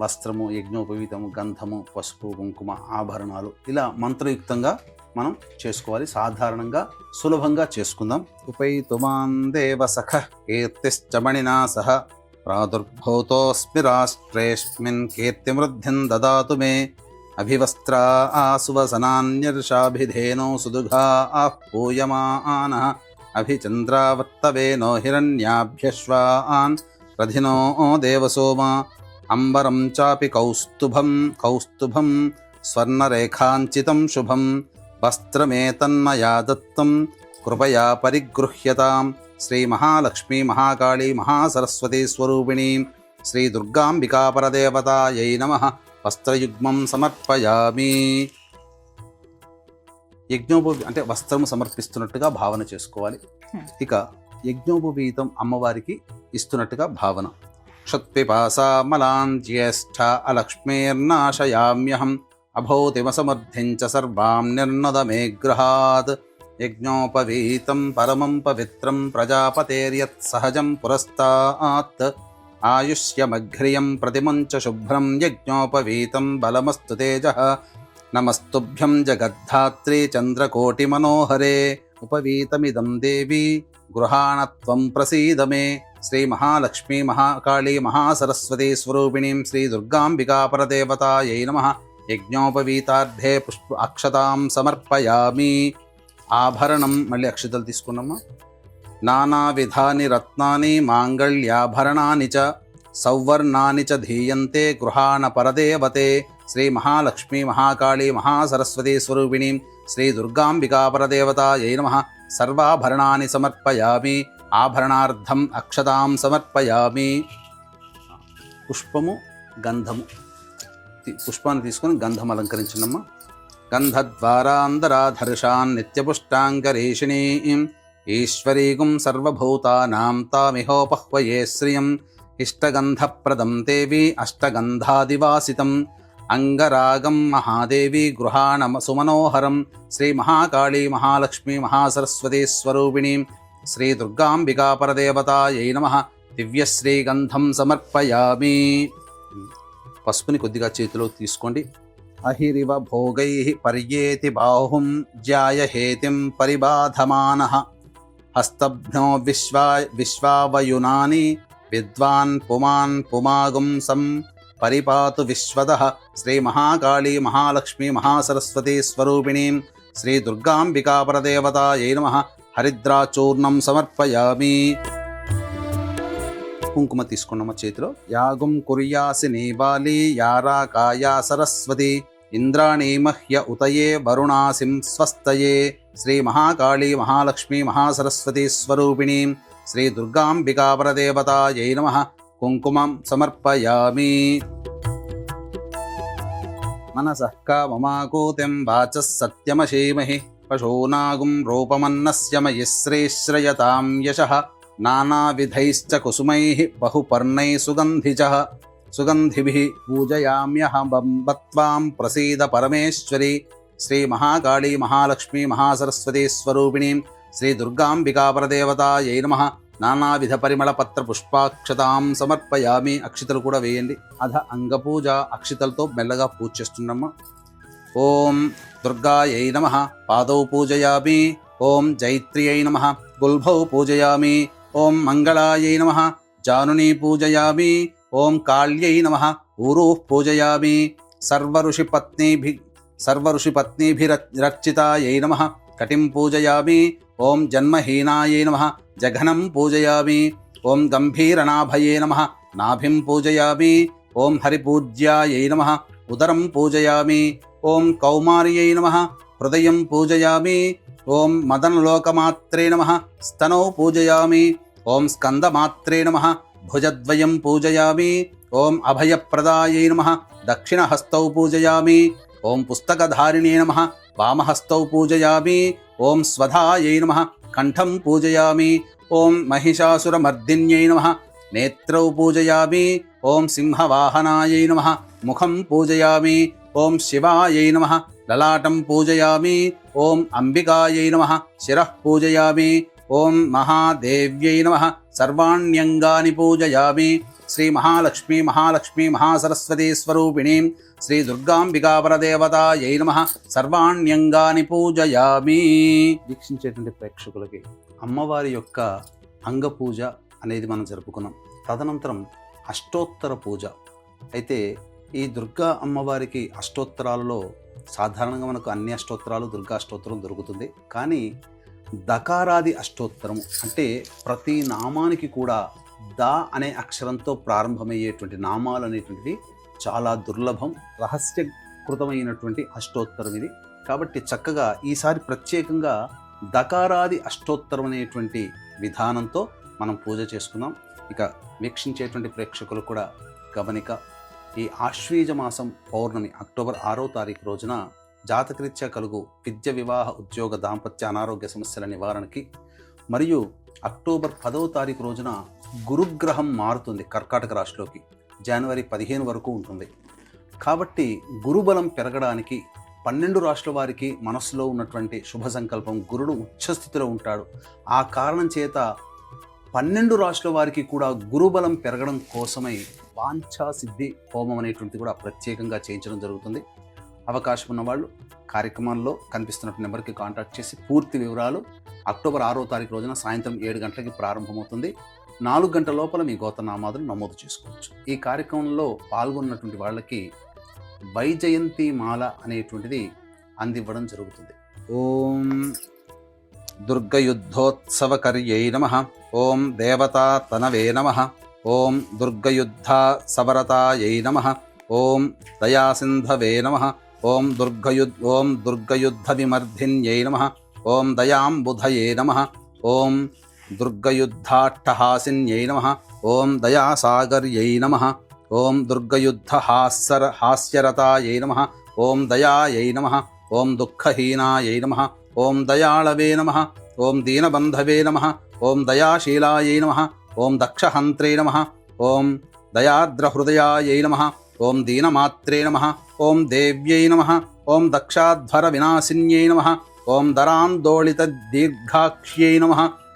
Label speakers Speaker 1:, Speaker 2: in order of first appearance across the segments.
Speaker 1: వస్త్రము యజ్ఞోపవీతము గంధము పసుపు కుంకుమ ఆభరణాలు ఇలా మంత్రయుక్తంగా మనం చేసుకోవాలి. సాధారణంగా సులభంగా చేసుకుందాం. ఉపైతుమాన్ దేవ సఖ కీర్తిశ్చమణినా సహ ప్రాదుర్భూతోస్మి రాష్ట్రేష్మిన్ కీర్తిమృద్ధిం దదాతు మే అభివస్త్రా ఆసువసనాన్యర్షాభిధేనో సుదుఘా ఆః పూయమానః అభిచంద్రావర్తవేనో హిరణ్యాభ్యశ్వాన్ రథినో దేవసోమా అంబరం చాపి కౌస్తుభం కౌస్తుభం స్వర్ణరేఖాంచితం శుభం వస్త్రమేతన్మయా దత్తం కృపయా పరిగృహ్యతాం. శ్రీ మహాలక్ష్మీ మహాకాళీ మహాసరస్వతీ స్వరూపిణీ శ్రీ దుర్గాంబికాపరదేవతాయై నమ. వస్త్రయుగ్మం సమర్పయామి. యజ్ఞోపవి అంటే వస్త్రము సమర్పిస్తున్నట్టుగా భావన చేసుకోవాలి. ఇక యజ్ఞోపవీతం అమ్మవారికి ఇస్తున్నట్టుగా భావన. क्षत्पिपासा मलान् ज्येष्ठ अलक्ष्मीर्नाशयाम्यहम् अभौतिमसमर्थिं सर्वां निर्नदमे गृहात् यज्ञोपवीतं परमं पवित्रं प्रजापतेर्यत्सहजं पुरस्तात्। आयुष्यमघ्रियं प्रतिमं शुभ्रं यज्ञोपवीतं बलमस्तु तेजः। नमस्तुभ्यं जगद्धात्रे चन्द्रकोटिमनोहरे। उपवीतमिदं देवी गृहाणत्वं प्रसीद मे। శ్రీ మహాలక్ష్మీ మహాకాళీ మహాసరస్వతీ స్వరూపిణీం శ్రీ దుర్గాంబికాపరదేవతాయై నమ. యజ్ఞోపవీతార్థే పుష్ప అక్షతాం సమర్పయామి. ఆభరణం మళ్ళీ అక్షతలు తీసుకున్నామా? నానావిధాని రత్నాని మాంగళ్యాభరణాని చ సౌవర్ణాని చ ధీయంతే గృహాణ పరదేవతే. శ్రీ మహాలక్ష్మీ మహాకాళీ మహాసరస్వతీ స్వరూపిణీం శ్రీ దుర్గాంబికాపరదేవతాయై నమ. సర్వాభరణాన్ని సమర్పయామి. ఆభరణార్థం అక్షతాం సమర్పయామి. పుష్పము గంధము. పుష్పాన్ని తీసుకొని గంధం అలంకరించినమ్మా గంధద్వారాంధరాధర్షాన్ నిత్యపుష్టాంగరేషిణీ. ఈశ్వరీగుం సర్వభూతానాం తామిహోపహ్వయే శ్రియం. ఇష్టగంధప్రదం దేవి అష్టగంధాదివాసితం. అంగరాగం మహాదేవి గృహాణ సుమనోహరం. శ్రీ మహాకాళీ మహాలక్ష్మి మహాసరస్వతీ స్వరూపిణీం. శ్రీ దుర్గాంబికాపరదేవతాయై నమ. దివ్యశ్రీగంధం సమర్పయామి. పసుపుని కొద్దిగా చేతిలో తీసుకోండి. అహిరివ భోగై పర్యేతి బాహుం జ్యాయహేతిం పరిబాధమాన. హస్తభ్నో విశ్వా విశ్వావయునాని విద్వాన్ పుమాన్ పుమాగుం సం పరిపాతు విశ్వద. శ్రీ మహాకాళీ మహాలక్ష్మి మహాసరస్వతీ స్వరూపిణీం శ్రీ దుర్గాంబికాపరదేవతాయై నమ. హరిద్రాచూర్ణం సమర్పయామి. కుంకుమ తీసుకున్నమ్మ చేతిలో? యాగం కుర్యాసి నేవాలి యారా కాయా సరస్వతి ఇంద్రాణీ మహ్య ఉతయే వరుణాసిం స్వస్తయే శ్రీ మహాకాళీ మహాలక్ష్మీ మహాసరస్వతి స్వరూపిణీ శ్రీ దుర్గాంబికాపరదేవతాయై నమ. కుంకుమం సమర్పయామి. మనసః కామమాకూతిం వాచ సత్యమశీమహి. పశూనాగుం రూపమన్నస్య మయిశ్రేశ్రయతాం యశ. నానావిధైశ్చ కుసుమై బహుపర్ణై సుగంధిజ. సుగంధిభి పూజయామ్యహం బత్వాం ప్రసీద పరమేశ్వరి. శ్రీ మహాకాళీ మహాలక్ష్మీ మహాసరస్వతీ స్వరూపిణీం. శ్రీ దుర్గాంబికాపరదేవతాయై నమ. నానావిధ పరిమళ పత్ర పుష్పాక్షతాం సమర్పయామి. అక్షితలు కూడా వేయండి. అధ అంగపూజ అక్షితలతో మెల్లగా పూజ చేస్తున్నాము ఓం దుర్గాయై నమ పాదౌ పూజయామి ఓం జైత్ర్యై నమ గుల్భౌ పూజయామి ఓం మంగళాయై నమ జానునీ పూజయామి ఓం కాళ్యై నమ ఊరూ పూజయామి సర్వఋషిపత్నీభి సర్వఋషిపత్నీభిరర్చితాయై నమ కటిం పూజయామి ఓం జన్మహీనాయై నమ జఘనం పూజయామి ఓం గంభీరనాభయే నమ నాభిం పూజయామి ఓం హరిపూజ్యాయై నమ ఉదరం పూజయామి ఓం కౌమార్యై నమ. హృదయం పూజయామి. ఓం మదనలోకమాత్రే నమ. స్తనౌ పూజయామి. ఓం స్కందమాత్రే నమ. భుజద్వయం పూజయామి. ఓం అభయప్రదాయై నమ. దక్షిణహస్తౌ పూజయామి. ఓం పుస్తకధారిణే నమ. వామహస్తౌ పూజయామి. ఓం స్వధాయై నమ. కంఠం పూజయామి. ఓం మహిషాసురమర్దిన్యై నమ. నేత్రౌ పూజయామి. ఓం సింహవాహనాయై నమ. ముఖం పూజయామి. ఓం శివాయై నమ. లలాటం పూజయామి. ఓం అంబికాయై నమ. శిరః పూజయామి. ఓం మహాదేవ్యై నమ. సర్వాణ్యంగాని పూజయామి. శ్రీ మహాలక్ష్మీ మహాలక్ష్మీ మహాసరస్వతీ స్వరూపిణీం. శ్రీ దుర్గాంబికాపరదేవతాయై నమ. సర్వాణ్యంగాని పూజయామి. వీక్షించేటువంటి ప్రేక్షకులకి అమ్మవారి యొక్క అంగపూజ అనేది మనం జరుపుకున్నాం. తదనంతరం అష్టోత్తర పూజ. అయితే ఈ దుర్గా అమ్మవారికి అష్టోత్తరాలలో సాధారణంగా మనకు అన్ని అష్టోత్తరాలు దుర్గా అష్టోత్తరం దొరుకుతుంది. కానీ దకారాది అష్టోత్తరం అంటే ప్రతి నామానికి కూడా ద అనే అక్షరంతో ప్రారంభమయ్యేటువంటి నామాలు అనేటువంటివి చాలా దుర్లభం రహస్యకృతమైనటువంటి అష్టోత్తరం ఇది. కాబట్టి చక్కగా ఈసారి ప్రత్యేకంగా దకారాది అష్టోత్తరం అనేటువంటి విధానంతో మనం పూజ చేసుకుందాం. ఇక వీక్షించేటువంటి ప్రేక్షకులు కూడా గమనిక ఈ ఆశ్వీజ మాసం పౌర్ణమి అక్టోబర్ ఆరో తారీఖు రోజున జాతకరీత్యా కలుగు విద్య వివాహ ఉద్యోగ దాంపత్య అనారోగ్య సమస్యల నివారణకి మరియు అక్టోబర్ పదవ తారీఖు రోజున గురుగ్రహం మారుతుంది కర్కాటక రాశిలోకి. జనవరి పదిహేను వరకు ఉంటుంది. కాబట్టి గురుబలం పెరగడానికి పన్నెండు రాష్ట్రాల వారికి మనస్సులో ఉన్నటువంటి శుభ సంకల్పం గురుడు ఉచ్చస్థితిలో ఉంటాడు. ఆ కారణం చేత పన్నెండు రాష్ట్రాల వారికి కూడా గురుబలం పెరగడం కోసమై వాంఛా సిద్ధి హోమం అనేటువంటిది కూడా ప్రత్యేకంగా చేయించడం జరుగుతుంది. అవకాశం ఉన్నవాళ్ళు కార్యక్రమాల్లో కనిపిస్తున్న నెంబర్కి కాంటాక్ట్ చేసి పూర్తి వివరాలు అక్టోబర్ ఆరో తారీఖు రోజున సాయంత్రం ఏడు గంటలకి ప్రారంభమవుతుంది. నాలుగు గంటల లోపల మీ గోతనామాదులు నమోదు చేసుకోవచ్చు. ఈ కార్యక్రమంలో పాల్గొన్నటువంటి వాళ్ళకి వైజయంతి మాల అనేటువంటిది అందివ్వడం జరుగుతుంది. ఓం దుర్గయుద్ధోత్సవకర్యై నమ. ఓం దేవతా తనవే నమ. ఓం దుర్గయుద్ధ సవరతాయై నమ ఓం దయాసింధవే నమ ఓం దుర్గయుద్ ఓం దుర్గయుద్ధ విమర్ధిన్యై నమ ఓం దయాంబుధయే నమ ఓం దుర్గయుద్ధాట్టహాసిన్యై నమ ఓం దయాసాగర్యై నమ ఓం దుర్గయుద్ధ హాస్సర హాస్యరతాయై నమ ఓం దయాయై నమ ఓం దుఃఖహీనాయై నమ ఓం దయాళవే నమ ఓం దీనబంధవే నమ ఓం దయాశీలాయై నమ ఓం దక్షహంత్రే నమ ఓం దయాద్రహృదయాయై నమ ఓం దీనమాత్రే నమ ఓం దేవ్యై నమ ఓం దక్షాధ్వర వినాశిన్యై నమ ఓం దరాందోళిత దీర్ఘాక్ష్యై నమ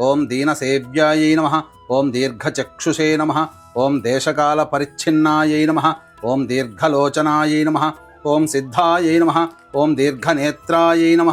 Speaker 1: ఓం దీనసేవ్యాయై నమ ఓం దీర్ఘచక్షుషే నమ ఓం దేశకాల పరిచ్ఛిన్నాయై నమ ఓం దీర్ఘలోచనాయై నమ ఓం సిద్ధాయై నమ ఓం దీర్ఘనేత్రాయై నమ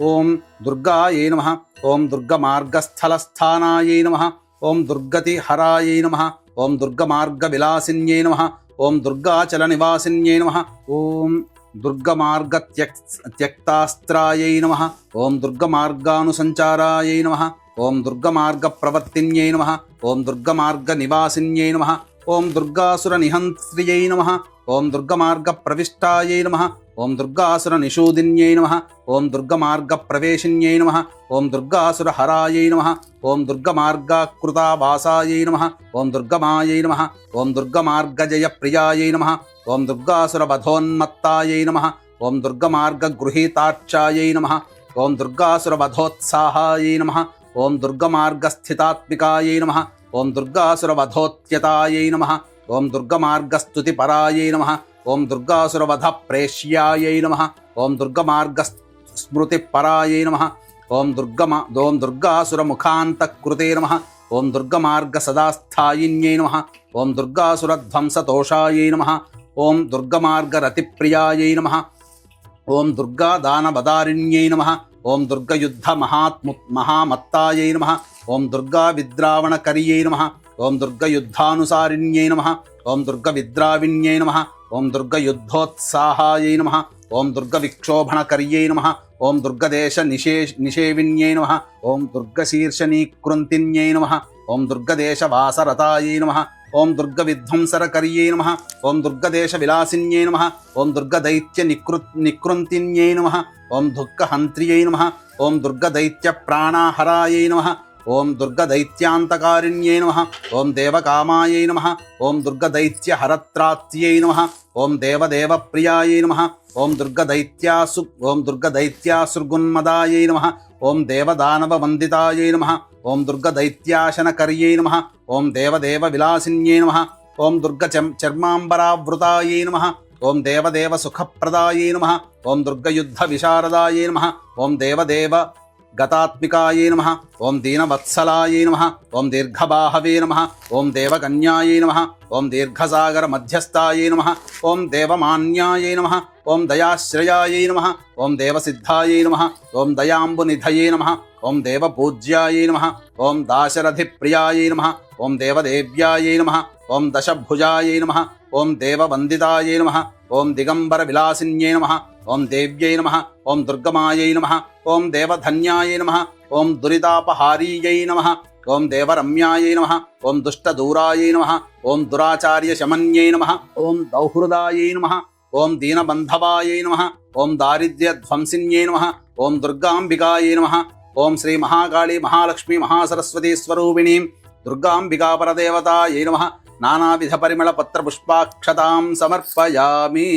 Speaker 1: ఓం దుర్గాయై నమ ఓం దుర్గమార్గస్థలస్థానాయై నమ ఓం దుర్గతి హరాయై నమ. ఓం దుర్గమార్గవిలాసిన్యై నమ. ఓం దుర్గాచల నివాసిన్యై నమ. ఓం దుర్గమార్గ త్యక్ త్యక్తాస్త్రాయై నమ. ఓం దుర్గమార్గానుసంచారాయై నమ. ఓం దుర్గమార్గ ప్రవర్తిన్యై నమ. ఓం దుర్గమార్గ నివాసిన్యై నమ. ఓం దుర్గాసుర నిహంత్ర్యై నమ. ఓం దుర్గమార్గ ప్రవిష్టాయై నమ. ఓం దుర్గాసుర నిషూదిన్యై నమ ఓం దుర్గమార్గ ప్రవేశిన్యై నమ ఓం దుర్గాసుర హరాయై నమ ఓం దుర్గమార్గాకృతావాసాయై నమ ఓం దుర్గమాయై నమ ఓం దుర్గమార్గజయ ప్రియాయై నమ ఓం దుర్గాసుర వధోన్మత్తాయై నమ ఓం దుర్గమార్గ గృహీతార్చాయై నమ ఓం దుర్గాసుర వధోత్సాహాయై నమ ఓం దుర్గమార్గస్థితాత్మికాయై నమ ఓం దుర్గాసుర వధోత్యతాయై నమ ఓం దుర్గమార్గస్తుతిపరాయై నమ ఓం దుర్గాసురవధ ప్రేష్యాయై నమ ఓం దుర్గమార్గ స్మృతిపరాయై నమ ఓం దుర్గమ ఓం దుర్గాసుర ముఖాంతకృతే నమ ఓం దుర్గమార్గ సదాస్థాయిన్యై నమ ఓం దుర్గాసుర ధ్వంసతోషాయై నమ ఓం దుర్గమార్గ రతిప్రియాయై నమ ఓం దుర్గా దానవదారిణ్యై నమ ఓం దుర్గయుద్ధ మహాత్ము మహామత్తాయై నమ ఓం దుర్గా విద్రావణకరియై నమ ఓం దుర్గయుద్ధానుసారిణ్యై నమ ఓం దుర్గవిద్రావిణ్యై నమ ఓం దుర్గ యుద్ధోత్సాహాయై నమ. ఓం దుర్గ విక్షోభణకర్యై నమ. ఓం దుర్గదేశ నిషే నిషేవిన్యై నమ. ఓం దుర్గ దుర్గశీర్షణీకృంతిన్యై నమ. ఓం దుర్గదేశ వాసరతాయై నమ. ఓం దుర్గ విధ్వంసరకర్యై నమ. ఓం దుర్గదేశ విలాసిన్యై నమ. ఓం దుర్గ దైత్య నికృ నికృంతిన్యై నమ. ఓం దుఃఖహంత్ర్యై నమ. ఓం దుర్గ దైత్య ప్రాణాహరాయై నమ. ఓం దుర్గదైత్యాంతకారిణ్యై నమ ఓం దేవకామాయై నమ ఓం దుర్గదైత్యహరత్రాత్యై నమ ఓం దేవదేవప్రియాయై నమ ఓం దుర్గదైత్యాసు ఓం దుర్గదైత్యాసుర్గున్మదాయై నమ ఓం దేవదానవవందితాయై నమ ఓం దుర్గదైత్యాశనకర్యై నమ ఓం దేవదేవ విలాసిన్యై నమ ఓం దుర్గ చర్మాంబరావృతాయై నమ ఓం దేవదేవ సుఖప్రదాయై నమ ఓం దుర్గయుద్ధ విశారదాయై నమ ఓం దేవదేవ గతాత్మికాయే నమ ఓం దీనవత్సలాయే నమ ఓం దీర్ఘబాహవే నమ ఓం దేవకన్యాయై నమ ఓం దీర్ఘసాగర మధ్యస్థాయే నమ ఓం దేవమాన్యాయే నమ ఓం దయాశ్రయాయే నమ ఓం దేవసిద్ధాయే నమ ఓం దయాంబునిధయే నమ ఓం దేవపూజ్యాయే నమ ఓం దాశరథిప్రియాయే నమ ఓం దేవదేవ్యాయే నమ ఓం దశభుజాయే నమ ఓం దేవవందితాయే నమ ఓం దిగంబర విలాసిన్యే నమ ఓం దేవ్యై నమ ఓం దుర్గమాయై నమ ఓం దేవధన్యాయ నమ. ఓం దురితాపహారీయై నమ. ఓం దేవరమ్యాయ నమ. ఓం దుష్టదూరాయ నమ. ఓం దురాచార్య శమన్యై నమ. ఓం దౌహృదాయ నమ. ఓం దీనబంధవాయ నమ. ఓం దారిద్ర్యధ్వంసిన్యై నమ. ఓం దుర్గాంబికాయ నమ. ఓం శ్రీ మహాకాళీ మహాలక్ష్మి మహాసరస్వతీ స్వరూపిణీం దుర్గాంబికాపరదేవతాయై నమ. నానావిధ పరిమళ పత్ర పుష్పాక్షతాం సమర్పయామి.